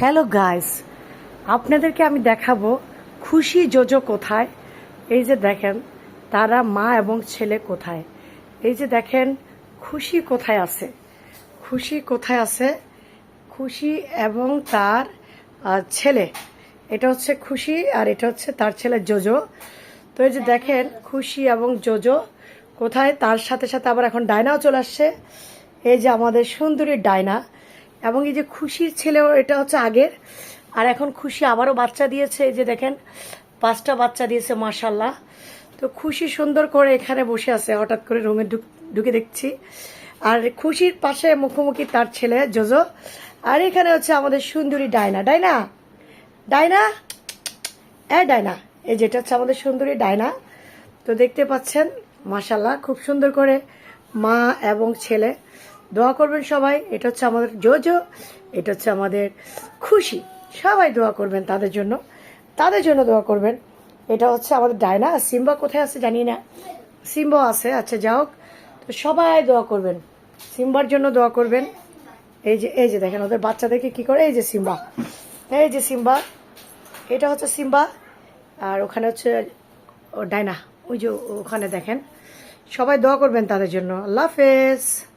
Hello guys, আপনাদেরকে আমি দেখাবো খুশি জোজো কোথায়? এই যে দেখেন, তারা মা এবং ছেলে কোথায়? এই যে দেখেন, খুশি কোথায় আছে? খুশি কোথায় আছে? খুশি এবং তার ছেলে। এটা হচ্ছে খুশি আর এটা হচ্ছে তার ছেলে জোজো। তো এই যে দেখেন, খুশি এবং জোজো কোথায়? তার সাথে সাথে আবার এখন ডায়নাও চলে আসছে। এই যে আমাদের সুন্দরী ডায়না এবং এই যে খুশির ছেলেও এটা হচ্ছে আগের। আর এখন খুশি আবারও বাচ্চা দিয়েছে, এই যে দেখেন, পাঁচটা বাচ্চা দিয়েছে মার্শাল্লাহ তো খুশি সুন্দর করে এখানে বসে আছে, হঠাৎ করে রুমে ঢুকে দেখছি। আর খুশির পাশে মুখোমুখি তার ছেলে, জোজো। আর এখানে হচ্ছে আমাদের সুন্দরী ডায়না। ডায়না? ডায়না? হ্যাঁ ডায়না। এই যেটা হচ্ছে আমাদের সুন্দরী ডায়না। তো দেখতে পাচ্ছেন মাশাল্লাহ খুব সুন্দর করে মা এবং ছেলে। দোয়া করবেন সবাই। এটা হচ্ছে আমাদের জোজো, এটা হচ্ছে আমাদের খুশি। সবাই দোয়া করবেন তাদের জন্য। তাদের জন্য দোয়া করবেন। এটা হচ্ছে আমাদের ডায়না। সিম্বা কোথায় আছে জানি না। সিম্বা আছে আচ্ছা যা হোক। তো সবাই দোয়া করবেন। সিম্বার জন্য দোয়া করবেন। এই যে এই যে দেখেন, ওদের বাচ্চাদেরকে কি করে? এই যে সিম্বা। এই যে সিম্বা। এটা হচ্ছে সিম্বা। আর ওখানে হচ্ছে ও ডাইনা ওই যে ওখানে দেখেন। সবাই দোয়া করবেন তাদের জন্য। আল্লাহ হাফেজ।